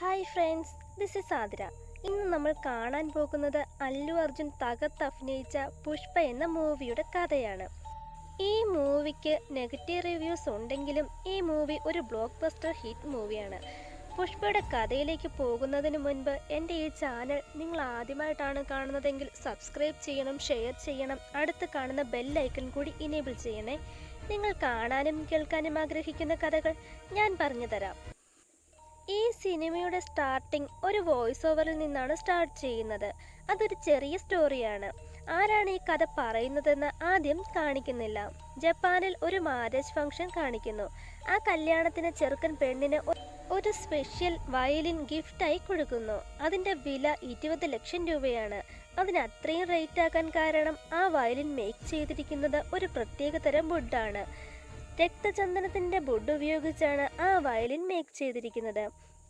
Hi friends this is Athira. ഇന്ന് നമ്മൾ കാണാൻ പോകുന്നത് അല്ലു അർജുൻ തകർത്ത് അഭിനയിച്ച പുഷ്പ എന്ന മൂവിയുടെ കഥയാണ്. ഈ മൂവിക്ക് നെഗറ്റീവ് റിവ്യൂസ് ഉണ്ടെങ്കിലും ഈ മൂവി ഒരു ബ്ലോക്ക് ബസ്റ്റർ ഹിറ്റ് മൂവിയാണ്. പുഷ്പയുടെ കഥയിലേക്ക് പോകുന്നതിന് മുൻപ് എന്റെ ഈ ചാനൽ നിങ്ങൾ ആദ്യമായിട്ടാണ് കാണുന്നതെങ്കിൽ സബ്സ്ക്രൈബ് ചെയ്യണം ഷെയർ ചെയ്യണം അടുത്ത് കാണുന്ന ബെല്ലൈക്കൺ കൂടി ഇനേബിൾ ചെയ്യണേ. നിങ്ങൾ കാണാനും കേൾക്കാനും ആഗ്രഹിക്കുന്ന കഥകൾ ഞാൻ പറഞ്ഞു തരാം ഈ സിനിമയുടെ സ്റ്റാർട്ടിംഗ് ഒരു വോയിസ് ഓവറിൽ നിന്നാണ് സ്റ്റാർട്ട് ചെയ്യുന്നത്. അതൊരു ചെറിയ സ്റ്റോറിയാണ്. ആരാണ് ഈ കഥ പറയുന്നതെന്ന് ആദ്യം കാണിക്കുന്നില്ല. ജപ്പാനിൽ ഒരു മാരേജ് ഫംഗ്ഷൻ കാണിക്കുന്നു. ആ കല്യാണത്തിന് ചെറുക്കൻ പെണ്ണിന് ഒരു സ്പെഷ്യൽ വയലിൻ ഗിഫ്റ്റായി കൊടുക്കുന്നു. അതിന്റെ വില ഇരുപത് ലക്ഷം രൂപയാണ്. അതിന് അത്രയും റേറ്റ് ആക്കാൻ കാരണം ആ വയലിൻ മേക്ക് ചെയ്തിരിക്കുന്നത് ഒരു പ്രത്യേക തരം വുഡാണ്. രക്തചന്ദനത്തിന്റെ ബുഡ് ഉപയോഗിച്ചാണ് ആ വയലിൻ മേക്ക് ചെയ്തിരിക്കുന്നത്.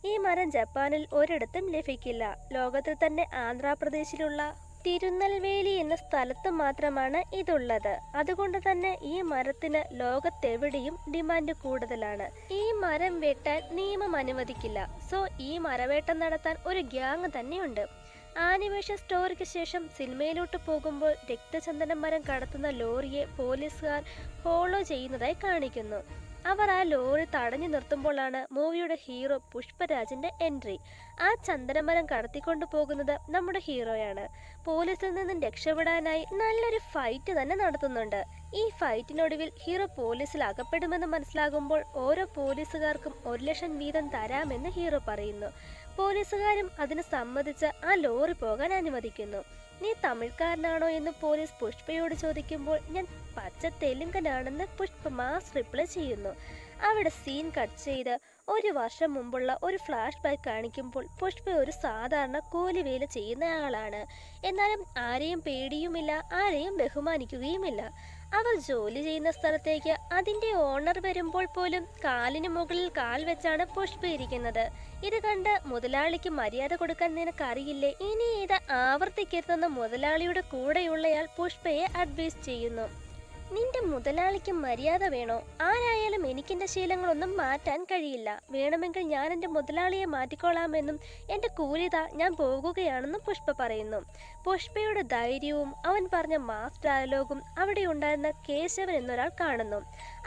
ഈ മരം ജപ്പാനിൽ ഒരിടത്തും ലഭിക്കില്ല. ലോകത്തിൽ തന്നെ ആന്ധ്രാപ്രദേശിലുള്ള തിരുനെൽവേലി എന്ന സ്ഥലത്ത് മാത്രമാണ് ഇതുള്ളത്. അതുകൊണ്ട് തന്നെ ഈ മരത്തിന് ലോകത്തെവിടെയും ഡിമാൻഡ് കൂടുതലാണ്. ഈ മരം വെട്ടാൻ നിയമം അനുവദിക്കില്ല. സോ ഈ മരവേട്ടം നടത്താൻ ഒരു ഗ്യാങ് തന്നെയുണ്ട്. ആനിമേഷൻ സ്റ്റോറിക്ക് ശേഷം സിനിമയിലോട്ട് പോകുമ്പോൾ രക്തചന്ദന മരം കടത്തുന്ന ലോറിയെ പോലീസുകാർ ഫോളോ ചെയ്യുന്നതായി കാണിക്കുന്നു. അവർ ആ ലോറി തടഞ്ഞു നിർത്തുമ്പോഴാണ് മൂവിയുടെ ഹീറോ പുഷ്പരാജിന്റെ എൻട്രി. ആ ചന്ദനമരം കടത്തിക്കൊണ്ടു പോകുന്നത് നമ്മുടെ ഹീറോയാണ്. പോലീസിൽ നിന്നും രക്ഷപ്പെടാനായി നല്ലൊരു ഫൈറ്റ് തന്നെ നടത്തുന്നുണ്ട്. ഈ ഫൈറ്റിനൊടുവിൽ ഹീറോ പോലീസിൽ അകപ്പെടുമെന്ന് മനസ്സിലാകുമ്പോൾ ഓരോ പോലീസുകാർക്കും ഒരു ലക്ഷം വീതം തരാമെന്ന് ഹീറോ പറയുന്നു. പോലീസുകാരും അതിന് സമ്മതിച്ച് ആ ലോറി പോകാൻ അനുവദിക്കുന്നു. നീ തമിഴ്ക്കാരനാണോ എന്ന് പോലീസ് പുഷ്പയോട് ചോദിക്കുമ്പോൾ ഞാൻ പച്ച തെലുങ്കനാണെന്ന് പുഷ്പ മാസ് റിപ്ലൈ ചെയ്യുന്നു. അവിടെ സീൻ കട്ട് ചെയ്ത് ഒരു വർഷം മുമ്പുള്ള ഒരു ഫ്ലാഷ് ബാക്ക് കാണിക്കുമ്പോൾ പുഷ്പ ഒരു സാധാരണ കൂലിവേല ചെയ്യുന്ന ആളാണ്. എന്നാലും ആരെയും പേടിയുമില്ല ആരെയും ബഹുമാനിക്കുകയുമില്ല. അവർ ജോലി ചെയ്യുന്ന സ്ഥലത്തേക്ക് അതിന്റെ ഓണർ വരുമ്പോൾ പോലും കാലിന് മുകളിൽ കാൽ വെച്ചാണ് പുഷ്പ ഇരിക്കുന്നത് ഇത് കണ്ട് മുതലാളിക്ക് മര്യാദ കൊടുക്കാൻ നിനക്കറിയില്ലേ? ഇനി ഇത് ആവർത്തിക്കരുതെന്ന് മുതലാളിയുടെ കൂടെയുള്ളയാൾ പുഷ്പയെ അഡ്വൈസ് ചെയ്യുന്നു. നിന്റെ മുതലാളിക്ക് മര്യാദ വേണോ? ആരായാലും എനിക്കെന്റെ ശീലങ്ങളൊന്നും മാറ്റാൻ കഴിയില്ല. വേണമെങ്കിൽ ഞാൻ എന്റെ മുതലാളിയെ മാറ്റിക്കൊള്ളാമെന്നും എന്റെ കൂലിത ഞാൻ പോകുകയാണെന്നും പുഷ്പ പറയുന്നു. പുഷ്പയുടെ ധൈര്യവും അവൻ പറഞ്ഞ മാസ് ഡയലോഗും അവിടെ ഉണ്ടായിരുന്ന കേശവൻ എന്നൊരാൾ കാണുന്നു.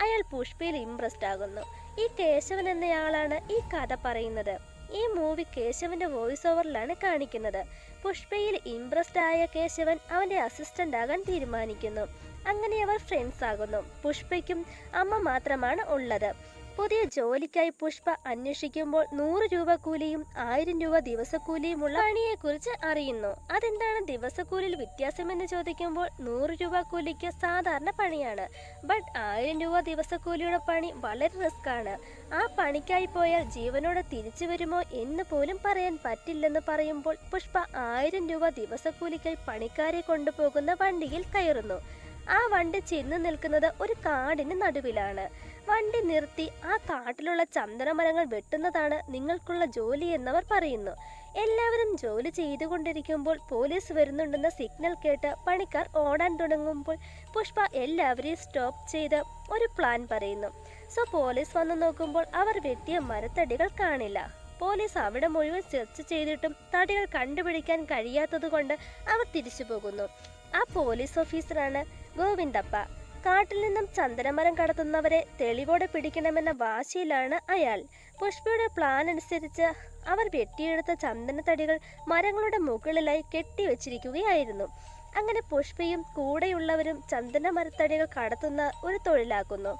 അയാൾ പുഷ്പയിൽ ഇംപ്രസ്ഡ് ആകുന്നു. ഈ കേശവൻ എന്നയാളാണ് ഈ കഥ പറയുന്നത്. ഈ മൂവി കേശവന്റെ വോയിസ് ഓവറിലാണ് കാണിക്കുന്നത്. പുഷ്പയിൽ ഇംപ്രസ്ഡ് ആയ കേശവൻ അവന്റെ അസിസ്റ്റന്റ് ആകാൻ തീരുമാനിക്കുന്നു. അങ്ങനെ അവർ ഫ്രണ്ട്സ് ആകുന്നു. പുഷ്പയ്ക്കും അമ്മ മാത്രമാണ് ഉള്ളത്. പുതിയ ജോലിക്കായി പുഷ്പ അന്വേഷിക്കുമ്പോൾ നൂറ് രൂപ കൂലിയും ആയിരം രൂപ ദിവസക്കൂലിയുമുള്ള പണിയെക്കുറിച്ച് അറിയുന്നു. അതെന്താണ് ദിവസക്കൂലിയിൽ വ്യത്യാസമെന്ന് ചോദിക്കുമ്പോൾ നൂറ് രൂപ കൂലിക്ക് സാധാരണ പണിയാണ്. ബട്ട് ആയിരം രൂപ ദിവസക്കൂലിയുടെ പണി വളരെ റിസ്ക് ആണ്. ആ പണിക്കായി പോയാൽ ജീവനോടെ തിരിച്ചു വരുമോ എന്ന് പോലും പറയാൻ പറ്റില്ലെന്ന് പറയുമ്പോൾ പുഷ്പ ആയിരം രൂപ ദിവസക്കൂലിക്കായി പണിക്കാരെ കൊണ്ടുപോകുന്ന വണ്ടിയിൽ കയറുന്നു. ആ വണ്ടി ചെന്ന് നിൽക്കുന്നത് ഒരു കാടിന് നടുവിലാണ്. വണ്ടി നിർത്തി ആ കാട്ടിലുള്ള ചന്ദനമരങ്ങൾ വെട്ടുന്നതാണ് നിങ്ങൾക്കുള്ള ജോലി എന്നവർ പറയുന്നു. എല്ലാവരും ജോലി ചെയ്തുകൊണ്ടിരിക്കുമ്പോൾ പോലീസ് വരുന്നുണ്ടെന്ന സിഗ്നൽ കേട്ട് പണിക്കാർ ഓടാൻ തുടങ്ങുമ്പോൾ പുഷ്പ എല്ലാവരെയും സ്റ്റോപ്പ് ചെയ്ത് ഒരു പ്ലാൻ പറയുന്നു. സോ പോലീസ് വന്നു നോക്കുമ്പോൾ അവർ വെട്ടിയ മരത്തടികൾ കാണില്ല. പോലീസ് അവിടെ മുഴുവൻ സെർച്ച് ചെയ്തിട്ടും തടികൾ കണ്ടുപിടിക്കാൻ കഴിയാത്തതുകൊണ്ട് അവർ തിരിച്ചു പോകുന്നു ആ പോലീസ് ഓഫീസറാണ് ഗോവിന്ദപ്പ. കാട്ടിൽ നിന്നും ചന്ദനമരം കടത്തുന്നവരെ തെളിവോടെ പിടിക്കണമെന്ന വാശിയിലാണ് അയാൾ. പുഷ്പയുടെ പ്ലാൻ അനുസരിച്ച് അവർ വെട്ടിയെടുത്ത ചന്ദനത്തടികൾ മരങ്ങളുടെ മുകളിലായി കെട്ടിവെച്ചിരിക്കുകയായിരുന്നു അങ്ങനെ പുഷ്പയും കൂടെയുള്ളവരും ചന്ദന മരത്തടികൾ കടത്തുന്ന ഒരു തൊഴിലാക്കുന്നു.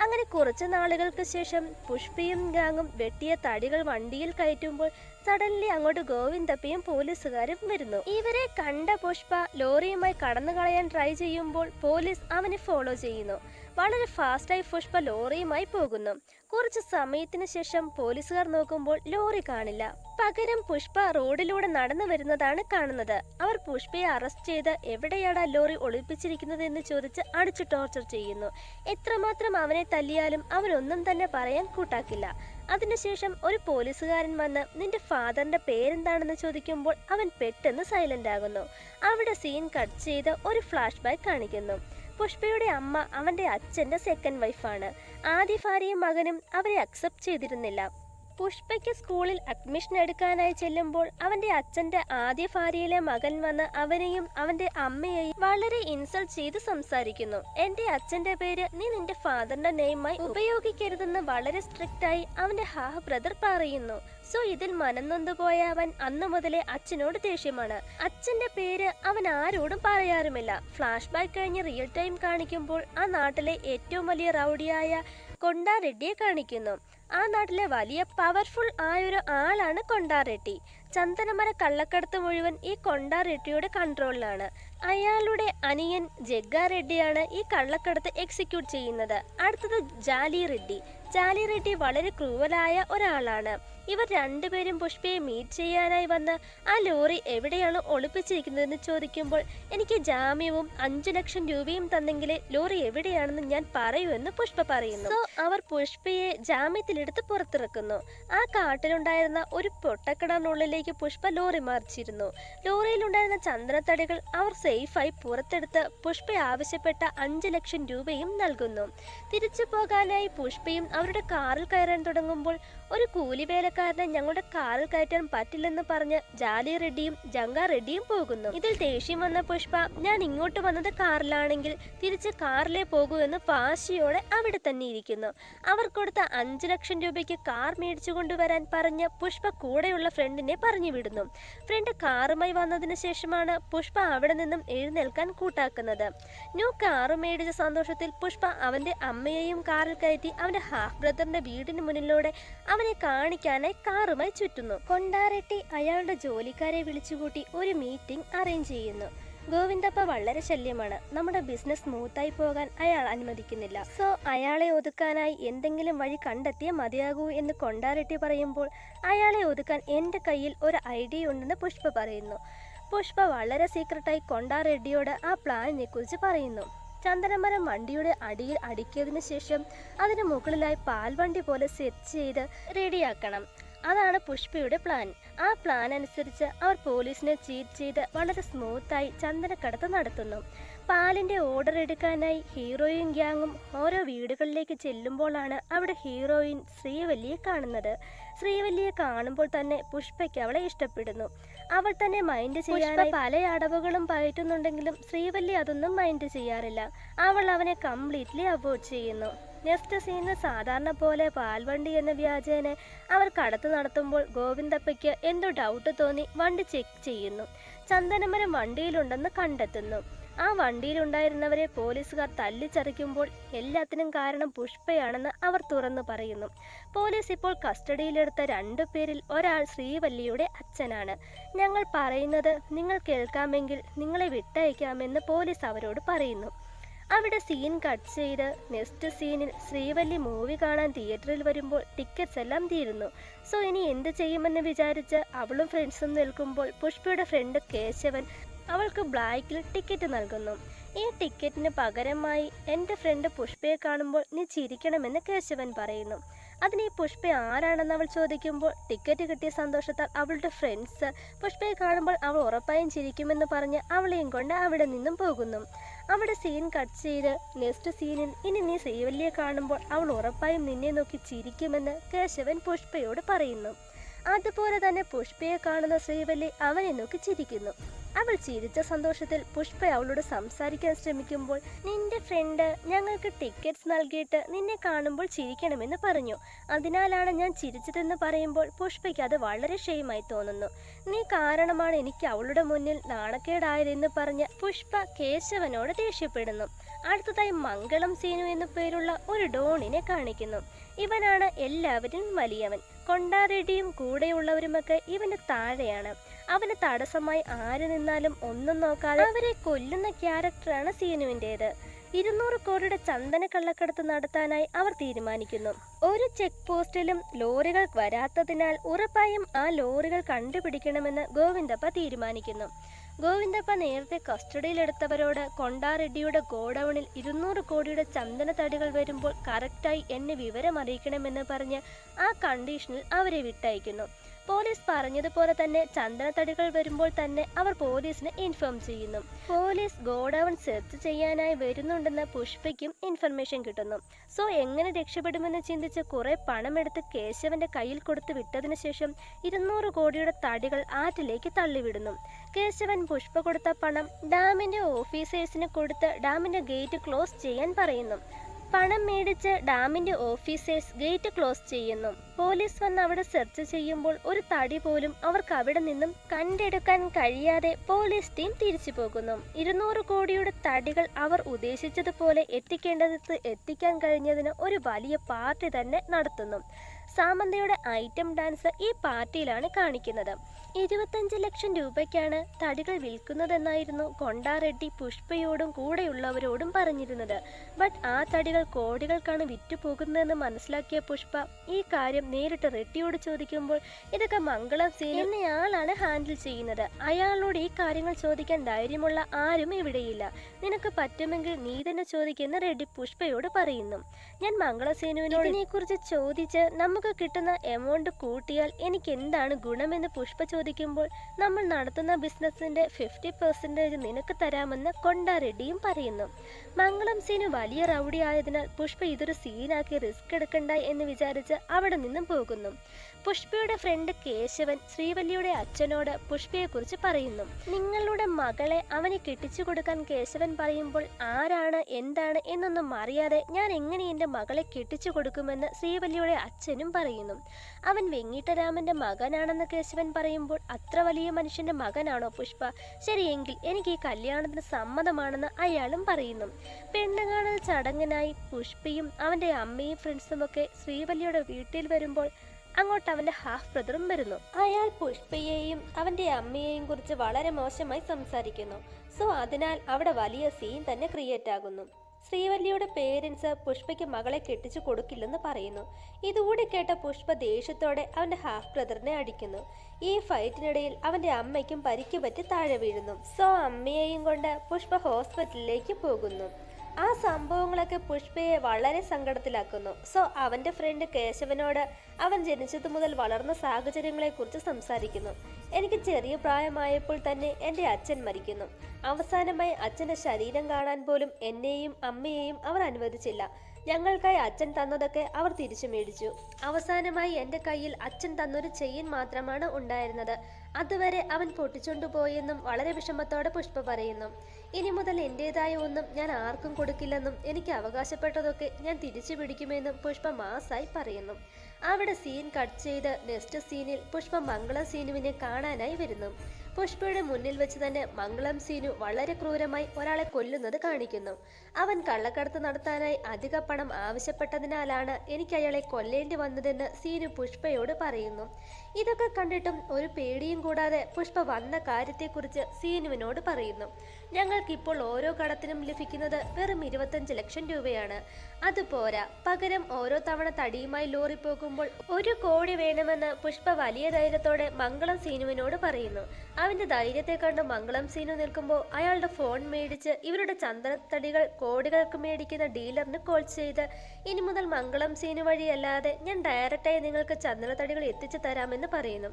അങ്ങനെ കുറച്ച് നാളുകൾക്ക് ശേഷം പുഷ്പയും ഗാങ്ങും വെട്ടിയ തടികൾ വണ്ടിയിൽ കയറ്റുമ്പോൾ സഡൻലി അങ്ങോട്ട് ഗോവിന്ദപ്പയും പോലീസുകാരും വരുന്നു. ഇവരെ കണ്ട പുഷ്പ ലോറിയുമായി കടന്നു കളയാൻ ട്രൈ ചെയ്യുമ്പോൾ പോലീസ് അവനെ ഫോളോ ചെയ്യുന്നു. വളരെ ഫാസ്റ്റായി പുഷ്പ ലോറിയുമായി പോകുന്നു. കുറച്ച് സമയത്തിന് ശേഷം പോലീസുകാർ നോക്കുമ്പോൾ ലോറി കാണില്ല. പകരം പുഷ്പ റോഡിലൂടെ നടന്നു വരുന്നതാണ് കാണുന്നത്. അവർ പുഷ്പയെ അറസ്റ്റ് ചെയ്ത് എവിടെയാണ് ലോറി ഒളിപ്പിച്ചിരിക്കുന്നത് എന്ന് ചോദിച്ച് അടിച്ചു ടോർച്ചർ ചെയ്യുന്നു. എത്രമാത്രം അവനെ തല്ലിയാലും അവനൊന്നും തന്നെ പറയാൻ കൂട്ടാക്കില്ല. അതിനുശേഷം ഒരു പോലീസുകാരൻ വന്ന് നിന്റെ ഫാദറിന്റെ പേരെന്താണെന്ന് ചോദിക്കുമ്പോൾ അവൻ പെട്ടെന്ന് സൈലന്റ് ആകുന്നു. അവിടെ സീൻ കട്ട് ചെയ്ത് ഒരു ഫ്ലാഷ് ബാക്ക് കാണിക്കുന്നു. പുഷ്പയുടെ അമ്മ അവന്റെ അച്ഛന്റെ സെക്കൻഡ് വൈഫാണ് ആദ്യ ഭാര്യയും മകനും അവരെ അക്സെപ്റ്റ് ചെയ്തിരുന്നില്ല. പുഷ്പയ്ക്ക് സ്കൂളിൽ അഡ്മിഷൻ എടുക്കാനായി ചെല്ലുമ്പോൾ അവന്റെ അച്ഛന്റെ ആദ്യ ഭാര്യയിലെ മകൻ വന്ന് അവനെയും അവന്റെ അമ്മയെയും വളരെ ഇൻസൾട്ട് ചെയ്ത് സംസാരിക്കുന്നു. എന്റെ അച്ഛന്റെ പേര് നീ നിന്റെ ഫാദറിന്റെ നെയിമായി ഉപയോഗിക്കരുതെന്ന് വളരെ സ്ട്രിക്റ്റ് ആയി അവന്റെ ഹാഫ് ബ്രദർ പറയുന്നു. സോ ഇതിൽ മനംനൊന്തു പോയ അവൻ അന്നു മുതലേ അച്ഛനോട് ദേഷ്യമാണ്. അച്ഛന്റെ പേര് അവൻ ആരോടും പറയാറുമില്ല. ഫ്ലാഷ് ബാക്ക് കഴിഞ്ഞ് റിയൽ ടൈം കാണിക്കുമ്പോൾ ആ നാട്ടിലെ ഏറ്റവും വലിയ റൗഡിയായ കൊണ്ടാ റെഡ്ഡിയെ കാണിക്കുന്നു. ആ നാട്ടിലെ വലിയ പവർഫുൾ ആയൊരു ആളാണ് കൊണ്ടാറെട്ടി ചന്ദനമര കള്ളക്കടത്ത് മുഴുവൻ ഈ കൊണ്ടാറെട്ടിയുടെ കൺട്രോളിലാണ് അയാളുടെ അനിയൻ ജഗ്ഗാ റെഡ്ഡിയാണ് ഈ കള്ളക്കടത്ത് എക്സിക്യൂട്ട് ചെയ്യുന്നത്. അടുത്തത് ജാലി റെഡ്ഡി. ജാലി റെഡ്ഡി വളരെ ക്രൂവലായ ഒരാളാണ്. ഇവർ രണ്ടുപേരും പുഷ്പയെ മീറ്റ് ചെയ്യാനായി വന്ന ആ ലോറി എവിടെയാണ് ഒളിപ്പിച്ചിരിക്കുന്നതെന്ന് ചോദിക്കുമ്പോൾ എനിക്ക് ജാമ്യവും അഞ്ചു ലക്ഷം രൂപയും തന്നെങ്കിലേ ലോറി എവിടെയാണെന്ന് ഞാൻ പറയൂ എന്ന് പുഷ്പ പറയുന്നു. അവർ പുഷ്പയെ ജാമ്യത്തിലെടുത്ത് പുറത്തിറക്കുന്നു. ആ കാട്ടിലുണ്ടായിരുന്ന ഒരു പൊട്ടക്കിണറിനുള്ളിലേക്ക് പുഷ്പ ലോറി മറിച്ചിരുന്നു. ലോറിയിലുണ്ടായിരുന്ന ചന്ദനത്തടികൾ അവർ സേഫായി പുറത്തെടുത്ത് പുഷ്പ ആവശ്യപ്പെട്ട അഞ്ചു ലക്ഷം രൂപയും നൽകുന്നു. തിരിച്ചു പോകാനായി പുഷ്പയും അവരുടെ കാറിൽ കയറാൻ തുടങ്ങുമ്പോൾ ഒരു കൂലിവേലക്കാരനെ ഞങ്ങളുടെ കാറിൽ കയറ്റാൻ പറ്റില്ലെന്ന് പറഞ്ഞ് ജാലി റെഡ്ഡിയും ജങ്ക റെഡ്ഡിയും പോകുന്നു. ഇതിൽ ദേഷ്യം വന്ന പുഷ്പ ഞാൻ ഇങ്ങോട്ട് വന്നത് കാറിലാണെങ്കിൽ തിരിച്ച് കാറിലേ പോകൂ എന്ന് വാശിയോടെ അവിടെ തന്നെ ഇരിക്കുന്നു. അവർ കൊടുത്ത അഞ്ചു ലക്ഷം രൂപയ്ക്ക് കാർ മേടിച്ചു കൊണ്ടുവരാൻ പറഞ്ഞ് പുഷ്പ കൂടെയുള്ള ഫ്രണ്ടിനെ പറഞ്ഞു വിടുന്നു. ഫ്രണ്ട് കാറുമായി വന്നതിന് ശേഷമാണ് പുഷ്പ അവിടെ നിന്നും എഴുന്നേൽക്കാൻ കൂട്ടാക്കുന്നത്. ന്യൂ കാറ് മേടിച്ച സന്തോഷത്തിൽ പുഷ്പ അവന്റെ അമ്മയെയും കാറിൽ കയറ്റി അവന്റെ ഹാഫ് ബ്രദറിന്റെ വീടിന് മുന്നിലൂടെ അവനെ കാണിക്കാനായി കാറുമായി ചുറ്റുന്നു. കൊണ്ടാരട്ടി അയാളുടെ ജോലിക്കാരെ വിളിച്ചുകൂട്ടി ഒരു മീറ്റിംഗ് അറേഞ്ച് ചെയ്യുന്നു. ഗോവിന്ദപ്പ വളരെ ശല്യമാണ്. നമ്മുടെ ബിസിനസ് സ്മൂത്തായി പോകാൻ അയാൾ അനുവദിക്കുന്നില്ല സോ അയാളെ ഒതുക്കാനായി എന്തെങ്കിലും വഴി കണ്ടെത്തിയേ മതിയാകൂ എന്ന് കൊണ്ടാരട്ടി പറയുമ്പോൾ അയാളെ ഒതുക്കാൻ എന്റെ കയ്യിൽ ഒരു ഐഡിയ ഉണ്ടെന്ന് പുഷ്പ പറയുന്നു. പുഷ്പ വളരെ സീക്രട്ടായി കൊണ്ടാ റെഡ്ഡിയോട് ആ പ്ലാനിനെ കുറിച്ച് പറയുന്നു. ചന്ദനമരം വണ്ടിയുടെ അടിയിൽ അടുക്കിയതിനു ശേഷം അതിന് മുകളിലായി പാൽവണ്ടി പോലെ സെറ്റ് ചെയ്ത് റെഡിയാക്കണം അതാണ് പുഷ്പയുടെ പ്ലാൻ ആ പ്ലാൻ അനുസരിച്ച് അവർ പോലീസിനെ ചീറ്റ് ചെയ്ത് വളരെ സ്മൂത്തായി ചന്ദനക്കടത്ത് നടത്തുന്നു. പാലിന്റെ ഓർഡർ എടുക്കാനായി ഹീറോയും ഗ്യാങ്ങും ഓരോ വീടുകളിലേക്ക് ചെല്ലുമ്പോഴാണ് അവിടെ ഹീറോയിൻ ശ്രീവല്ലിയെ കാണുന്നത്. ശ്രീവല്ലിയെ കാണുമ്പോൾ തന്നെ പുഷ്പയ്ക്ക് അവളെ ഇഷ്ടപ്പെടുന്നു. അവൾ തന്നെ മൈൻഡ് ചെയ്യാൻ പല അടവുകളും പയറ്റുന്നുണ്ടെങ്കിലും ശ്രീവല്ലി അതൊന്നും മൈൻഡ് ചെയ്യാറില്ല. അവൾ അവനെ കംപ്ലീറ്റ്ലി അവോയ്ഡ് ചെയ്യുന്നു. നെക്സ്റ്റ് സീനിൽ സാധാരണ പോലെ പാൽവണ്ടി എന്ന വ്യാജേനെ അവർ കടത്തു നടത്തുമ്പോൾ ഗോവിന്ദപ്പയ്ക്ക് എന്തോ ഡൗട്ട് തോന്നി വണ്ടി ചെക്ക് ചെയ്യുന്നു. ചന്ദനമരം വണ്ടിയിലുണ്ടെന്ന് കണ്ടെത്തുന്നു. ആ വണ്ടിയിലുണ്ടായിരുന്നവരെ പോലീസുകാർ തല്ലിച്ചറിക്കുമ്പോൾ എല്ലാത്തിനും കാരണം പുഷ്പയാണെന്ന് അവർ തുറന്നു പറയുന്നു. പോലീസ് ഇപ്പോൾ കസ്റ്റഡിയിലെടുത്ത രണ്ടു പേരിൽ ഒരാൾ ശ്രീവല്ലിയുടെ അച്ഛനാണ്. ഞങ്ങൾ പറയുന്നത് നിങ്ങൾ കേൾക്കാമെങ്കിൽ നിങ്ങളെ വിട്ടയക്കാമെന്ന് പോലീസ് അവരോട് പറയുന്നു. അവിടെ സീൻ കട്ട് ചെയ്ത് നെക്സ്റ്റ് സീനിൽ ശ്രീവല്ലി മൂവി കാണാൻ തിയേറ്ററിൽ വരുമ്പോൾ ടിക്കറ്റ്സ് എല്ലാം തീരുന്നു. സോ ഇനി എന്ത് ചെയ്യുമെന്ന് വിചാരിച്ച് അവളും ഫ്രണ്ട്സും നിൽക്കുമ്പോൾ പുഷ്പയുടെ ഫ്രണ്ട് കേശവൻ അവൾക്ക് ബ്ലാക്കിൽ ടിക്കറ്റ് നൽകുന്നു. ഈ ടിക്കറ്റിന് പകരമായി എന്റെ ഫ്രണ്ട് പുഷ്പയെ കാണുമ്പോൾ നീ ചിരിക്കണമെന്ന് കേശവൻ പറയുന്നു. അതിന് ഈ പുഷ്പ ആരാണെന്ന് അവൾ ചോദിക്കുമ്പോൾ ടിക്കറ്റ് കിട്ടിയ സന്തോഷത്താൽ അവളുടെ ഫ്രണ്ട്സ് പുഷ്പയെ കാണുമ്പോൾ അവൾ ഉറപ്പായും ചിരിക്കുമെന്ന് പറഞ്ഞ് അവളെയും കൊണ്ട് അവിടെ നിന്നും പോകുന്നു. അവിടെ സീൻ കട്ട് ചെയ്ത് നെക്സ്റ്റ് സീനിൽ ഇനി നീ ശ്രീവല്ലിയെ കാണുമ്പോൾ അവൾ ഉറപ്പായും നിന്നെ നോക്കി ചിരിക്കുമെന്ന് കേശവൻ പുഷ്പയോട് പറയുന്നു. അതുപോലെ തന്നെ പുഷ്പയെ കാണുന്ന ശ്രീവല്ലി അവനെ നോക്കി ചിരിക്കുന്നു. അവൾ ചിരിച്ച സന്തോഷത്തിൽ പുഷ്പ അവളോട് സംസാരിക്കാൻ ശ്രമിക്കുമ്പോൾ നിന്റെ ഫ്രണ്ട് ഞങ്ങൾക്ക് ടിക്കറ്റ്സ് നൽകിയിട്ട് നിന്നെ കാണുമ്പോൾ ചിരിക്കണമെന്ന് പറഞ്ഞു. അതിനാലാണ് ഞാൻ ചിരിച്ചതെന്ന് പറയുമ്പോൾ പുഷ്പയ്ക്ക് അത് വളരെ ഷെയിമായി തോന്നുന്നു. നീ കാരണമാണ് എനിക്ക് അവളുടെ മുന്നിൽ നാണക്കേടായതെന്ന് പറഞ്ഞ് പുഷ്പ കേശവനോട് ദേഷ്യപ്പെടുന്നു. അടുത്തതായി മംഗളം സീനു എന്നു പേരുള്ള ഒരു ഡോണിനെ കാണിക്കുന്നു. ഇവനാണ് എല്ലാവരും വലിയവൻ. കൊണ്ടാറെഡിയും കൂടെയുള്ളവരുമൊക്കെ ഇവന് താഴെയാണ്. അവന് തടസ്സമായി ആര് നിന്നാലും ഒന്നും നോക്കാതെ അവരെ കൊല്ലുന്ന ക്യാരക്ടറാണ് സീനുവിന്റേത്. ഇരുന്നൂറ് കോടിയുടെ ചന്ദന കള്ളക്കടത്ത് നടത്താനായി അവർ തീരുമാനിക്കുന്നു. ഒരു ചെക്ക് പോസ്റ്റിലും ലോറികൾ വരാത്തതിനാൽ ഉറപ്പായും ആ ലോറികൾ കണ്ടുപിടിക്കണമെന്ന് ഗോവിന്ദപ്പ തീരുമാനിക്കുന്നു. ഗോവിന്ദപ്പ നേരത്തെ കസ്റ്റഡിയിലെടുത്തവരോട് കൊണ്ടാറെഡ്ഡിയുടെ ഗോഡൌണിൽ ഇരുന്നൂറ് കോടിയുടെ ചന്ദന തടികൾ വരുമ്പോൾ കറക്റ്റായി എന്നെ വിവരം അറിയിക്കണമെന്ന് പറഞ്ഞ് ആ കണ്ടീഷനിൽ അവരെ വിട്ടയക്കുന്നു. പോലീസ് പറഞ്ഞതുപോലെ തന്നെ ചന്ദനത്തടികൾ വരുമ്പോൾ തന്നെ അവർ പോലീസിനെ ഇൻഫോം ചെയ്യുന്നു. പോലീസ് ഗോഡൌൺ സെർച്ച് ചെയ്യാനായി വരുന്നുണ്ടെന്ന് പുഷ്പയ്ക്കും ഇൻഫർമേഷൻ കിട്ടുന്നു. സോ എങ്ങനെ രക്ഷപ്പെടുമെന്ന് ചിന്തിച്ച് കുറെ പണമെടുത്ത് കേശവന്റെ കയ്യിൽ കൊടുത്ത് വിട്ടതിനു ശേഷം ഇരുന്നൂറ് കോടിയുടെ തടികൾ ആറ്റിലേക്ക് തള്ളിവിടുന്നു. കേശവൻ പുഷ്പ കൊടുത്ത പണം ഡാമിന്റെ ഓഫീസേഴ്സിന് കൊടുത്ത് ഡാമിന്റെ ഗേറ്റ് ക്ലോസ് ചെയ്യാൻ പറയുന്നു. പണം മേടിച്ച് ഡാമിന്റെ ഓഫീസേഴ്സ് ഗേറ്റ് ക്ലോസ് ചെയ്യുന്നു. പോലീസ് വന്ന് അവിടെ സെർച്ച് ചെയ്യുമ്പോൾ ഒരു തടി പോലും അവർക്ക് അവിടെ നിന്നും കണ്ടെടുക്കാൻ കഴിയാതെ പോലീസ് ടീം തിരിച്ചു പോകുന്നു. ഇരുന്നൂറ് കോടിയുടെ തടികൾ അവർ ഉദ്ദേശിച്ചതുപോലെ എത്തിക്കേണ്ടത് എത്തിക്കാൻ കഴിഞ്ഞതിന് ഒരു വലിയ പാർട്ടി തന്നെ നടത്തുന്നു. സാമന്തയുടെ ഐറ്റം ഡാൻസ് ഈ പാർട്ടിയിലാണ് കാണിക്കുന്നത്. ഇരുപത്തഞ്ച് ലക്ഷം രൂപയ്ക്കാണ് തടികൾ വിൽക്കുന്നതെന്നായിരുന്നു കൊണ്ടാറെഡ്ഡി പുഷ്പയോടും കൂടെയുള്ളവരോടും പറഞ്ഞിരുന്നത്. ബട്ട് ആ തടികൾ കോടികൾക്കാണ് വിറ്റുപോകുന്നതെന്ന് മനസ്സിലാക്കിയ പുഷ്പ ഈ കാര്യം നേരിട്ട് റെഡ്ഡിയോട് ചോദിക്കുമ്പോൾ ഇതൊക്കെ മംഗളം സീൻ എന്നയാളാണ് ഹാൻഡിൽ ചെയ്യുന്നത്. അയാളോട് ഈ കാര്യങ്ങൾ ചോദിക്കാൻ ധൈര്യമുള്ള ആരും ഇവിടെയില്ല. നിനക്ക് പറ്റുമെങ്കിൽ നീ തന്നെ ചോദിക്കുന്ന റെഡ്ഡി പുഷ്പയോട് പറയുന്നു. ഞാൻ മംഗളസേനുവിനോട് ഇതിനെക്കുറിച്ച് ചോദിച്ച് നമുക്ക് കിട്ടുന്ന എമൗണ്ട് കൂട്ടിയാൽ എനിക്ക് എന്താണ് ഗുണമെന്ന് പുഷ്പ ചോദിക്കുമ്പോൾ നമ്മൾ നടത്തുന്ന ബിസിനസിന്റെ ഫിഫ്റ്റി പെർസെന്റേജ് നിനക്ക് തരാമെന്ന് കൊണ്ട റെഡ്ഡിയും പറയുന്നു. മംഗളം സീന് വലിയ റൗഡി ആയതിനാൽ പുഷ്പ ഇതൊരു സീനാക്കി റിസ്ക് എടുക്കണ്ട എന്ന് വിചാരിച്ച് അവിടെ നിന്നും പോകുന്നു. പുഷ്പയുടെ ഫ്രണ്ട് കേശവൻ ശ്രീവല്ലിയുടെ അച്ഛനോട് പുഷ്പയെക്കുറിച്ച് പറയുന്നു. നിങ്ങളുടെ മകളെ അവന് കെട്ടിച്ചു കൊടുക്കാൻ കേശവൻ പറയുമ്പോൾ ആരാണ് എന്താണ് എന്നൊന്നും അറിയാതെ ഞാൻ എങ്ങനെ എന്റെ മകളെ കെട്ടിച്ചു കൊടുക്കുമെന്ന് ശ്രീവല്ലിയുടെ അച്ഛനും പറയുന്നു. അവൻ വെങ്ങിട്ടരാമന്റെ മകനാണെന്ന് കേശവൻ പറയുമ്പോൾ അത്ര വലിയ മനുഷ്യന്റെ മകനാണോ പുഷ്പ? ശരിയെങ്കിൽ എനിക്ക് ഈ കല്യാണത്തിന് സമ്മതമാണെന്ന് അയാളും പറയുന്നു. പെണ്ണുകാണൽ ചടങ്ങിനായി പുഷ്പയും അവന്റെ അമ്മയും ഫ്രണ്ട്സും ഒക്കെ ശ്രീവല്ലിയുടെ വീട്ടിൽ വരുമ്പോൾ അങ്ങോട്ട് അവന്റെ ഹാഫ് ബ്രദറും വരുന്നു. അയാൾ പുഷ്പയെയും അവന്റെ അമ്മയെയും കുറിച്ച് വളരെ മോശമായി സംസാരിക്കുന്നു. സോ അതിനാൽ അവിടെ വലിയ സീൻ തന്നെ ക്രിയേറ്റ് ആകുന്നു. ശ്രീവല്ലിയുടെ പേരൻസ് പുഷ്പയ്ക്ക് മകളെ കെട്ടിച്ചു കൊടുക്കില്ലെന്ന് പറയുന്നു. ഇതുകൂടി കേട്ട പുഷ്പ ദേഷ്യത്തോടെ അവന്റെ ഹാഫ് ബ്രദറിനെ അടിക്കുന്നു. ഈ ഫൈറ്റിനിടയിൽ അവന്റെ അമ്മയ്ക്കും പരിക്ക് പറ്റി താഴെ വീഴുന്നു. സോ അമ്മയെയും കൊണ്ട് പുഷ്പ ഹോസ്പിറ്റലിലേക്ക് പോകുന്നു. ആ സംഭവങ്ങളൊക്കെ പുഷ്പയെ വളരെ സങ്കടത്തിലാക്കുന്നു. സോ അവന്റെ ഫ്രണ്ട് കേശവനോട് അവൻ ജനിച്ചതു മുതൽ വളർന്ന സാഹചര്യങ്ങളെ കുറിച്ച് സംസാരിക്കുന്നു. എനിക്ക് ചെറിയ പ്രായമായപ്പോൾ തന്നെ എന്റെ അച്ഛൻ മരിക്കുന്നു. അവസാനമായി അച്ഛന്റെ ശരീരം കാണാൻ പോലും എന്നെയും അമ്മയെയും അവർ അനുവദിച്ചില്ല. ഞങ്ങൾക്കായി അച്ഛൻ തന്നതൊക്കെ അവർ തിരിച്ചു മേടിച്ചു. അവസാനമായി എന്റെ കയ്യിൽ അച്ഛൻ തന്നൊരു ചെയിൻ മാത്രമാണ് ഉണ്ടായിരുന്നത്. അതുവരെ അവൻ പൊട്ടിച്ചുകൊണ്ടുപോയെന്നും വളരെ വിഷമത്തോടെ പുഷ്പ പറയുന്നു. ഇനി മുതൽ എന്റേതായ ഒന്നും ഞാൻ ആർക്കും കൊടുക്കില്ലെന്നും എനിക്ക് അവകാശപ്പെട്ടതൊക്കെ ഞാൻ തിരിച്ചു പിടിക്കുമെന്നും പുഷ്പ മാസായി പറയുന്നു. അവിടെ സീൻ കട്ട് ചെയ്ത് നെക്സ്റ്റ് സീനിൽ പുഷ്പ മംഗള സീനുവിനെ കാണാനായി വരുന്നു. പുഷ്പയുടെ മുന്നിൽ വെച്ച് തന്നെ മംഗളം സീനു വളരെ ക്രൂരമായി ഒരാളെ കൊല്ലുന്നത് കാണിക്കുന്നു. അവൻ കള്ളക്കടത്ത് നടത്താനായി അധിക പണം ആവശ്യപ്പെട്ടതിനാലാണ് എനിക്ക് അയാളെ കൊല്ലേണ്ടി വന്നതെന്ന് സീനു പുഷ്പയോട് പറയുന്നു. ഇതൊക്കെ കണ്ടിട്ടും ഒരു പേടിയും കൂടാതെ പുഷ്പ വന്ന കാര്യത്തെക്കുറിച്ച് സീനുവിനോട് പറയുന്നു. ഞങ്ങൾക്കിപ്പോൾ ഓരോ കടത്തിനും ലഭിക്കുന്നത് വെറും ഇരുപത്തഞ്ച് ലക്ഷം രൂപയാണ്. അതുപോരാ പകരം ഓരോ തവണ തടിയുമായി ലോറി പോകുമ്പോൾ ഒരു കോടി വേണമെന്ന് പുഷ്പ വലിയ ധൈര്യത്തോടെ മംഗളം സീനുവിനോട് പറയുന്നു. അവന്റെ ധൈര്യത്തെ കണ്ട് മംഗളം സീനു നിൽക്കുമ്പോൾ അയാളുടെ ഫോൺ മേടിച്ച് ഇവരുടെ ചന്ദനത്തടികൾ കോടികൾക്ക് മേടിക്കുന്ന ഡീലറിന് കോൾ ചെയ്ത് ഇനി മുതൽ മംഗളം സീനു വഴിയല്ലാതെ ഞാൻ ഡയറക്റ്റായി നിങ്ങൾക്ക് ചന്ദനത്തടികൾ എത്തിച്ചു തരാമെന്ന് പറയുന്നു.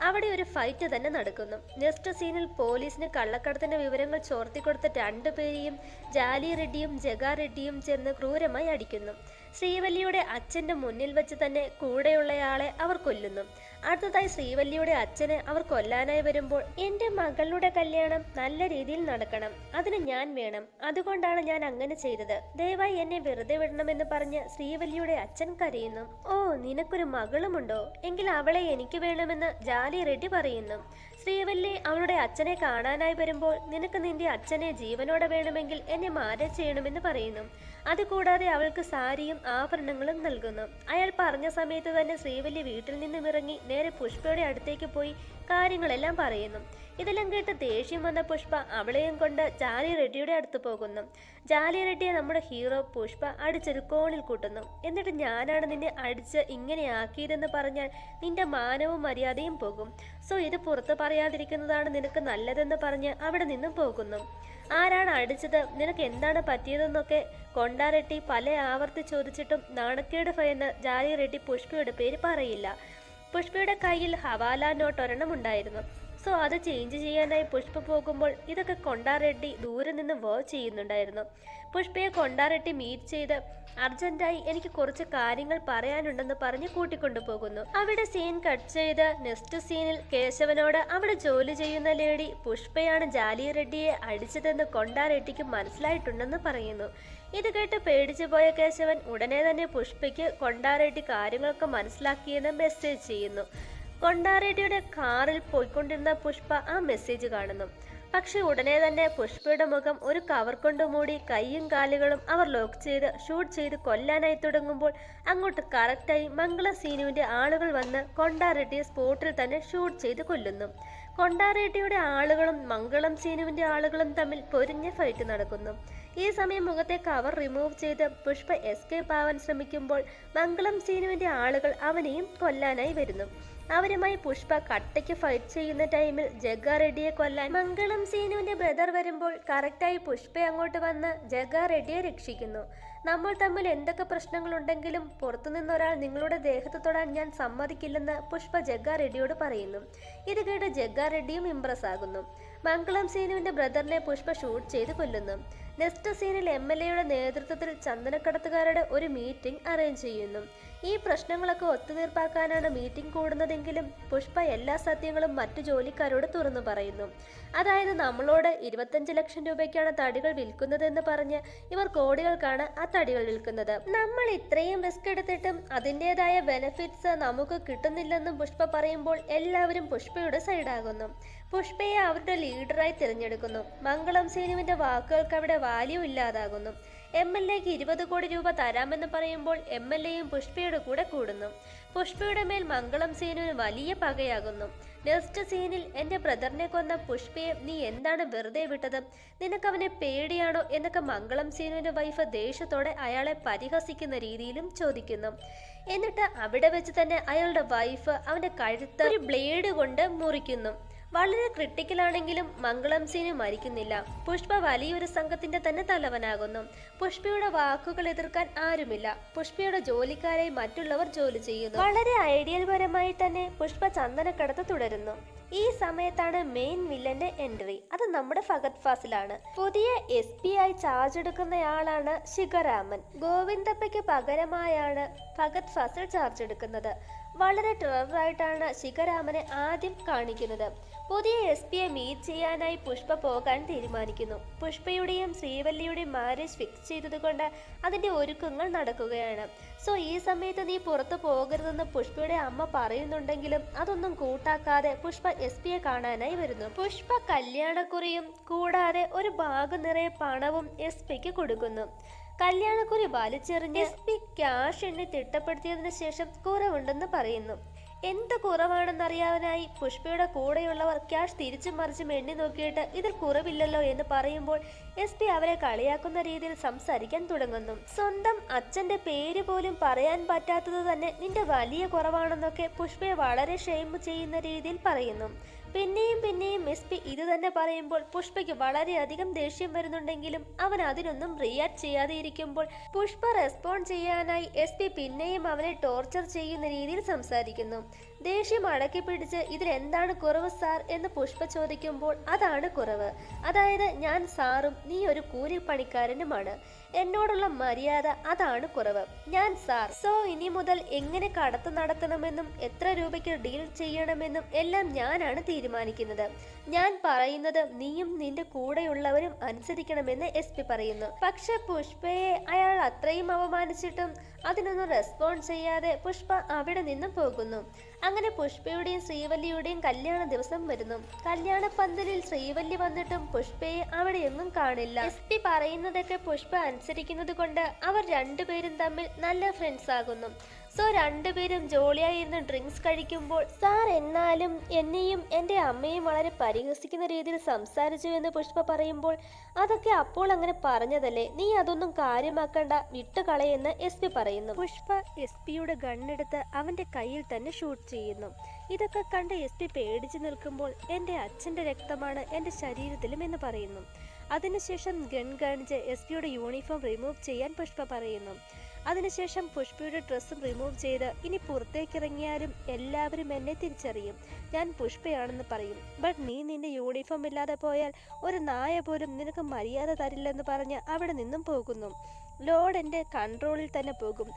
അവിടെ ഒരു ഫൈറ്റ് തന്നെ നടക്കുന്നു. നെക്സ്റ്റ് സീനിൽ പോലീസിന് കള്ളക്കടത്തിന്റെ വിവരങ്ങൾ ചോർത്തിക്കൊടുത്ത രണ്ടുപേരെയും ജാലി റെഡ്ഡിയും ജഗാ റെഡ്ഡിയും ചേർന്ന് ക്രൂരമായി അടിക്കുന്നു. ശ്രീവല്ലിയുടെ അച്ഛന്റെ മുന്നിൽ വെച്ച് തന്നെ കൂടെയുള്ളയാളെ അവർ കൊല്ലുന്നു. അടുത്തതായി ശ്രീവല്ലിയുടെ അച്ഛനെ അവർ കൊല്ലാനായി വരുമ്പോൾ എന്റെ മകളുടെ കല്യാണം നല്ല രീതിയിൽ നടക്കണം. അതിന് ഞാൻ വേണം. അതുകൊണ്ടാണ് ഞാൻ അങ്ങനെ ചെയ്തത്. ദയവായി എന്നെ വെറുതെ വിടണമെന്ന് പറഞ്ഞ് ശ്രീവല്ലിയുടെ അച്ഛൻ കരയുന്നു. ഓ നിനക്കൊരു മകളുമുണ്ടോ? എങ്കിൽ അവളെ എനിക്ക് വേണമെന്ന് ജാലി റെഡ്ഡി പറയുന്നു. ശ്രീവല്ലി അവളുടെ അച്ഛനെ കാണാനായി വരുമ്പോൾ നിനക്ക് നിന്റെ അച്ഛനെ ജീവനോടെ വേണമെങ്കിൽ എന്നെ മാരേജ് ചെയ്യണമെന്ന് പറയുന്നു. അതുകൂടാതെ അവൾക്ക് സാരിയും ആഭരണങ്ങളും നൽകുന്നു. അയാൾ പറഞ്ഞ സമയത്ത് തന്നെ ശ്രീവല്ലി വീട്ടിൽ നിന്നും ഇറങ്ങി നേരെ പുഷ്പയുടെ അടുത്തേക്ക് പോയി കാര്യങ്ങളെല്ലാം പറയുന്നു. ഇതെല്ലാം കേട്ട് ദേഷ്യം വന്ന പുഷ്പ അവളെയും കൊണ്ട് ജാലി റെഡ്ഡിയുടെ അടുത്ത് പോകുന്നു. ജാലി റെഡ്ഡിയെ നമ്മുടെ ഹീറോ പുഷ്പ അടിച്ചൊരു കോണിൽ കൂട്ടുന്നു. എന്നിട്ട് ഞാനാണ് നിന്നെ അടിച്ച് ഇങ്ങനെ ആക്കിയതെന്ന് പറഞ്ഞാൽ നിന്റെ മാനവും മര്യാദയും പോകും. സോ ഇത് പുറത്ത് പറയാതിരിക്കുന്നതാണ് നിനക്ക് നല്ലതെന്ന് പറഞ്ഞ് അവിടെ നിന്നും പോകുന്നു. ആരാണ് അടിച്ചത്? നിനക്ക് എന്താണ് പറ്റിയതെന്നൊക്കെ കൊണ്ടാരെട്ടി പല ആവർത്തി ചോദിച്ചിട്ടും നാണക്കേട് ഭയന്ന് ജാലി റെഡ്ഡി പുഷ്പയുടെ പേര് പറയില്ല. പുഷ്പയുടെ കയ്യിൽ ഹവാല നോട്ട് ഒരെണ്ണം ഉണ്ടായിരുന്നു സോ അത് ചേഞ്ച് ചെയ്യാനായി പുഷ്പ പോകുമ്പോൾ ഇതൊക്കെ കൊണ്ടാറെഡ്ഡി ദൂരെ നിന്ന് വർക്ക് ചെയ്യുന്നുണ്ടായിരുന്നു. പുഷ്പയെ കൊണ്ടാറെഡ്ഡി മീറ്റ് ചെയ്ത് അർജന്റായി എനിക്ക് കുറച്ച് കാര്യങ്ങൾ പറയാനുണ്ടെന്ന് പറഞ്ഞ് കൂട്ടിക്കൊണ്ടു പോകുന്നു. അവിടെ സീൻ കട്ട് ചെയ്ത് നെക്സ്റ്റ് സീനിൽ കേശവനോട് അവിടെ ജോലി ചെയ്യുന്ന ലേഡി പുഷ്പയാണ് ജാലിയ റെഡ്ഡിയെ അടിച്ചതെന്ന് കൊണ്ടാറെഡ്ഡിക്ക് മനസ്സിലായിട്ടുണ്ടെന്ന് പറയുന്നു. ഇത് കേട്ട് പേടിച്ചു പോയ കേശവൻ ഉടനെ തന്നെ പുഷ്പയ്ക്ക് കൊണ്ടാറെഡ്ഡി കാര്യങ്ങളൊക്കെ മനസ്സിലാക്കിയെന്ന് മെസ്സേജ് ചെയ്യുന്നു. കൊണ്ടാറെഡ്ഡിയുടെ കാറിൽ പോയിക്കൊണ്ടിരുന്ന പുഷ്പ ആ മെസ്സേജ് കാണുന്നു. പക്ഷെ ഉടനെ തന്നെ പുഷ്പയുടെ മുഖം ഒരു കവർ കൊണ്ട് മൂടി കൈയും കാലുകളും അവർ ലോക്ക് ചെയ്ത് ഷൂട്ട് ചെയ്ത് കൊല്ലാനായി തുടങ്ങുമ്പോൾ അങ്ങോട്ട് കറക്റ്റായി മംഗള സീനുവിന്റെ ആളുകൾ വന്ന് കൊണ്ടാറെഡ്ഡിയെ സ്പോട്ടിൽ തന്നെ ഷൂട്ട് ചെയ്ത് കൊല്ലുന്നു. കൊണ്ടാറെഡ്ഡിയുടെ ആളുകളും മംഗളം സീനുവിന്റെ ആളുകളും തമ്മിൽ പൊരിഞ്ഞ ഫൈറ്റ് നടക്കുന്നു. ഈ സമയം മുഖത്തെ കവർ റിമൂവ് ചെയ്ത് പുഷ്പ എസ്കേപ്പ് ആവാൻ ശ്രമിക്കുമ്പോൾ മംഗളം സീനുവിന്റെ ആളുകൾ അവനെയും കൊല്ലാനായി വരുന്നു. അവരുമായി പുഷ്പ കട്ടയ്ക്ക് ഫൈറ്റ് ചെയ്യുന്ന ടൈമിൽ ജഗ്ഗ റെഡ്ഡിയെ കൊല്ലാൻ മംഗളം സീനുവിന്റെ ബ്രദർ വരുമ്പോൾ കറക്റ്റായി പുഷ്പ അങ്ങോട്ട് വന്ന് ജഗ്ഗ റെഡ്ഡിയെ രക്ഷിക്കുന്നു. നമ്മൾ തമ്മിൽ എന്തൊക്കെ പ്രശ്നങ്ങളുണ്ടെങ്കിലും പുറത്തുനിന്ന് ഒരാൾ നിങ്ങളുടെ ദേഹത്ത് തൊടാൻ ഞാൻ സമ്മതിക്കില്ലെന്ന് പുഷ്പ ജഗ്ഗ റെഡ്ഡിയോട് പറയുന്നു. ഇത് കേട്ട് ജഗ്ഗ റെഡ്ഡിയും ഇംപ്രസ് ആകുന്നു. മംഗളം സീനുവിന്റെ ബ്രദറിനെ പുഷ്പ ഷൂട്ട് ചെയ്ത് കൊല്ലുന്നു. നെക്സ്റ്റ് സീനിൽ എം എൽ എയുടെ നേതൃത്വത്തിൽ ചന്ദനക്കടത്തുകാരുടെ ഒരു മീറ്റിംഗ് അറേഞ്ച് ചെയ്യുന്നു. ഈ പ്രശ്നങ്ങളൊക്കെ ഒത്തുതീർപ്പാക്കാനാണ് മീറ്റിംഗ് കൂടുന്നതെങ്കിലും പുഷ്പ എല്ലാ സത്യങ്ങളും മറ്റു ജോലിക്കാരോട് തുറന്നു പറയുന്നു. അതായത് നമ്മളോട് ഇരുപത്തഞ്ച് ലക്ഷം രൂപയ്ക്കാണ് തടികൾ വിൽക്കുന്നതെന്ന് പറഞ്ഞ് ഇവർ കോടികൾക്കാണ് ആ തടികൾ വിൽക്കുന്നത്. നമ്മൾ ഇത്രയും റിസ്ക് എടുത്തിട്ടും അതിന്റെതായ ബെനഫിറ്റ്സ് നമുക്ക് കിട്ടുന്നില്ലെന്നും പുഷ്പ പറയുമ്പോൾ എല്ലാവരും പുഷ്പയുടെ സൈഡാകുന്നു പുഷ്പയെ അവരുടെ ലീഡറായി തിരഞ്ഞെടുക്കുന്നു. മംഗളം സേനുവിന്റെ വാക്കുകൾക്ക് അവിടെ വാല്യൂ ഇല്ലാതാകുന്നു. എം എൽ എക്ക് ഇരുപത് കോടി രൂപ തരാമെന്ന് പറയുമ്പോൾ എം എൽ എയും പുഷ്പയുടെ കൂടെ കൂടുന്നു. പുഷ്പയുടെ മേൽ മംഗളം സേനുവിന് വലിയ പകയാകുന്നു. നെക്സ്റ്റ് സീനിൽ എന്റെ ബ്രദറിനെ കൊന്ന പുഷ്പയെ നീ എന്താണ് വെറുതെ വിട്ടത്? നിനക്കവനെ പേടിയാണോ? എന്നൊക്കെ മംഗളം സീനുവിന്റെ വൈഫ് ദേഷ്യത്തോടെ അയാളെ പരിഹസിക്കുന്ന രീതിയിലും ചോദിക്കുന്നു. എന്നിട്ട് അവിടെ വെച്ച് തന്നെ അയാളുടെ വൈഫ് അവന്റെ കഴുത്ത് ഒരു ബ്ലേഡ് കൊണ്ട് മുറിക്കുന്നു. വളരെ ക്രിട്ടിക്കലാണെങ്കിലും മംഗളം സീന് മരിക്കുന്നില്ല. പുഷ്പ വലിയൊരു സംഘത്തിന്റെ തന്നെ തലവനാകുന്നു. പുഷ്പയുടെ വാക്കുകൾ എതിർക്കാൻ ആരുമില്ല. പുഷ്പയുടെ ജോലിക്കാരായി മറ്റുള്ളവർ ജോലി ചെയ്യുന്നു. വളരെ ഐഡിയൽ പരമായി തന്നെ പുഷ്പ ചന്ദനക്കടത്ത് തുടരുന്നു. ഈ സമയത്താണ് മെയിൻ വില്ലന്റെ എൻട്രി അത് നമ്മുടെ ഫഗത് ഫാസിലാണ്. പുതിയ എസ് പി ആയി ചാർജ് എടുക്കുന്നയാളാണ് ശിഖരാമൻ. ഗോവിന്ദപ്പയ്ക്ക് പകരമായാണ് ഫഗത് ഫാസിൽ ചാർജ് എടുക്കുന്നത്. വളരെ ടെററായിട്ടാണ് ശിഖരാമനെ ആദ്യം കാണിക്കുന്നത്. പുതിയ എസ് പിയെ മീറ്റ് ചെയ്യാനായി പുഷ്പ പോകാൻ തീരുമാനിക്കുന്നു. പുഷ്പയുടെയും ശ്രീവല്ലിയുടെയും മാരേജ് ഫിക്സ് ചെയ്തതുകൊണ്ട് അതിന്റെ ഒരുക്കങ്ങൾ നടക്കുകയാണ്. സോ ഈ സമയത്ത് നീ പുറത്തു പോകരുതെന്ന് പുഷ്പയുടെ അമ്മ പറയുന്നുണ്ടെങ്കിലും അതൊന്നും കൂട്ടാക്കാതെ പുഷ്പ എസ് പിയെ കാണാനായി വരുന്നു. പുഷ്പ കല്യാണക്കുറിയും കൂടാതെ ഒരു ബാഗ് നിറയെ പണവും എസ് പിക്ക് കൊടുക്കുന്നു. കല്യാണക്കുറി വലിച്ചെറിഞ്ഞ് എസ് പി ക്യാഷ് എണ്ണി തിട്ടപ്പെടുത്തിയതിനു ശേഷം കുറവുണ്ടെന്ന് പറയുന്നു. എന്ത് കുറവാണെന്നറിയാനായി പുഷ്പയുടെ കൂടെയുള്ളവർ ക്യാഷ് തിരിച്ചും മറിച്ചും എണ്ണി നോക്കിയിട്ട് ഇതിൽ കുറവില്ലല്ലോ എന്ന് പറയുമ്പോൾ എസ് പി അവരെ കളിയാക്കുന്ന രീതിയിൽ സംസാരിക്കാൻ തുടങ്ങുന്നു. സ്വന്തം അച്ഛന്റെ പേര് പോലും പറയാൻ പറ്റാത്തത് തന്നെ നിന്റെ വലിയ കുറവാണെന്നൊക്കെ പുഷ്പയെ വളരെ ഷെയിം ചെയ്യുന്ന രീതിയിൽ പറയുന്നു. പിന്നെയും പിന്നെയും എസ് പി ഇത് തന്നെ പറയുമ്പോൾ പുഷ്പയ്ക്ക് വളരെയധികം ദേഷ്യം വരുന്നുണ്ടെങ്കിലും അവൻ അതിനൊന്നും റിയാക്ട് ചെയ്യാതെ ഇരിക്കുമ്പോൾ പുഷ്പ റെസ്പോണ്ട് ചെയ്യാനായി എസ് പിന്നെയും അവനെ ടോർച്ചർ ചെയ്യുന്ന രീതിയിൽ സംസാരിക്കുന്നു. ദേഷ്യം അടക്കി പിടിച്ച് ഇതിൽ എന്താണ് കുറവ് സാർ എന്ന് പുഷ്പ ചോദിക്കുമ്പോൾ അതാണ് കുറവ്. അതായത് ഞാൻ സാറും നീ ഒരു കൂലിപ്പണിക്കാരനുമാണ്. എന്നോടുള്ള മര്യാദ അതാണ് കുറവ്. ഞാൻ സാർ. സോ ഇനി മുതൽ എങ്ങനെ കടത്ത് നടത്തണമെന്നും എത്ര രൂപയ്ക്ക് ഡീൽ ചെയ്യണമെന്നും എല്ലാം ഞാനാണ് തീരുമാനിക്കുന്നത്. ഞാൻ പറയുന്നത് നീയും നിന്റെ കൂടെയുള്ളവരും അനുസരിക്കണമെന്ന് എസ് പി പറയുന്നു. പക്ഷെ പുഷ്പയെ അയാൾ അത്രയും അവമാനിച്ചിട്ടും അതിനൊന്നും റെസ്പോണ്ട് ചെയ്യാതെ പുഷ്പ അവിടെ നിന്നും പോകുന്നു. അങ്ങനെ പുഷ്പയുടെയും ശ്രീവല്ലിയുടെയും കല്യാണ ദിവസം വരുന്നു. കല്യാണ പന്തലിൽ ശ്രീവല്ലി വന്നിട്ടും പുഷ്പയെ അവിടെ എങ്ങും കാണില്ല. എസ് പി പറയുന്നതൊക്കെ പുഷ്പ അനുസരിക്കുന്നത് കൊണ്ട് അവർ രണ്ടുപേരും തമ്മിൽ നല്ല ഫ്രണ്ട്സ് ആകുന്നു. സോ രണ്ടുപേരും ജോളിയായിരുന്ന് ഡ്രിങ്ക്സ് കഴിക്കുമ്പോൾ സാർ എന്നാലും എന്നെയും എന്റെ അമ്മയും വളരെ പരിഹസിക്കുന്ന രീതിയിൽ സംസാരിച്ചു എന്ന് പുഷ്പ പറയുമ്പോൾ അതൊക്കെ അപ്പോൾ അങ്ങനെ പറഞ്ഞതല്ലേ? നീ അതൊന്നും കാര്യമാക്കണ്ട വിട്ടുകളയെന്ന് എസ് പി പറയുന്നു. പുഷ്പ എസ് പിയുടെ ഗണ്ണെടുത്ത് അവന്റെ കയ്യിൽ തന്നെ ഷൂട്ട് ചെയ്യുന്നു. ഇതൊക്കെ കണ്ട് എസ് പി പേടിച്ചു നിൽക്കുമ്പോൾ എന്റെ അച്ഛന്റെ രക്തമാണ് എന്റെ ശരീരത്തിലും എന്ന് പറയുന്നു. അതിനുശേഷം ഗൺ കാണിച്ച് എസ് പിയുടെ യൂണിഫോം റിമൂവ് ചെയ്യാൻ പുഷ്പ പറയുന്നു. അതിനുശേഷം പുഷ്പയുടെ ഡ്രസ്സും റിമൂവ് ചെയ്ത് ഇനി പുറത്തേക്കിറങ്ങിയാലും എല്ലാവരും എന്നെ തിരിച്ചറിയും. ഞാൻ പുഷ്പയാണെന്ന് പറയും. ബട്ട് നീ നിന്റെ യൂണിഫോം ഇല്ലാതെ പോയാൽ ഒരു നായ പോലും നിനക്ക് മര്യാദ തരില്ലെന്ന് പറഞ്ഞ് അവിടെ നിന്നും പോകുന്നു. ലോഡ് എന്റെ കൺട്രോളിൽ തന്നെ പോകും.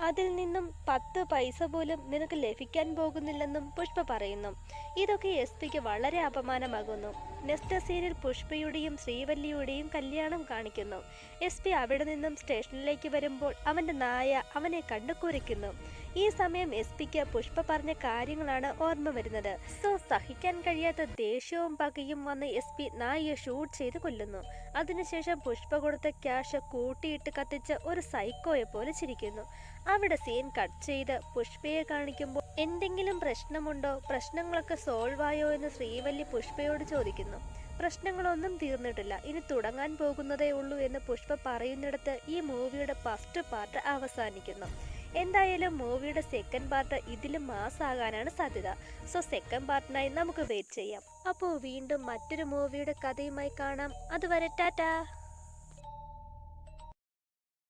അതിൽ നിന്നും പത്ത് പൈസ പോലും നിനക്ക് ലഭിക്കാൻ പോകുന്നില്ലെന്നും പുഷ്പ പറയുന്നു. ഇതൊക്കെ എസ് പിക്ക് വളരെ അപമാനമാകുന്നു. നെക്സ്റ്റ് സീനിൽ പുഷ്പയുടെയും ശ്രീവല്ലിയുടെയും കല്യാണം കാണിക്കുന്നു. എസ് പി അവിടെ നിന്നും സ്റ്റേഷനിലേക്ക് വരുമ്പോൾ അവന്റെ നായ അവനെ കണ്ടുകൂരിക്കുന്നു ഈ സമയം എസ് പിക്ക് പുഷ്പ പറഞ്ഞ കാര്യങ്ങളാണ് ഓർമ്മ വരുന്നത്. സോ സഹിക്കാൻ കഴിയാത്ത ദേഷ്യവും പകയും വന്ന് എസ് പി നായയെ ഷൂട്ട് ചെയ്ത് കൊല്ലുന്നു. അതിനുശേഷം പുഷ്പ കൊടുത്ത ക്യാഷ് കൂട്ടിയിട്ട് കത്തിച്ച ഒരു സൈക്കോയെ പോലെ ചിരിക്കുന്നു. അവിടെ സീൻ കട്ട് ചെയ്ത് പുഷ്പയെ കാണിക്കുമ്പോൾ എന്തെങ്കിലും പ്രശ്നമുണ്ടോ? പ്രശ്നങ്ങളൊക്കെ സോൾവ് ആയോ എന്ന് ശ്രീവല്ലി പുഷ്പയോട് ചോദിക്കുന്നു. പ്രശ്നങ്ങളൊന്നും തീർന്നിട്ടില്ല. ഇനി തുടങ്ങാൻ പോകുന്നതേ ഉള്ളൂ എന്ന് പുഷ്പ പറയുന്നിടത്ത് ഈ മൂവിയുടെ ഫസ്റ്റ് പാർട്ട് അവസാനിക്കുന്നു. എന്തായാലും മൂവിയുടെ സെക്കൻഡ് പാർട്ട് ഇതിലും മാസാകാനാണ് സാധ്യത. സോ സെക്കൻഡ് പാർട്ടിനായി നമുക്ക് വെയിറ്റ് ചെയ്യാം. അപ്പോൾ വീണ്ടും മറ്റൊരു മൂവിയുടെ കഥയുമായി കാണാം. അതുവരെ ടാറ്റാ!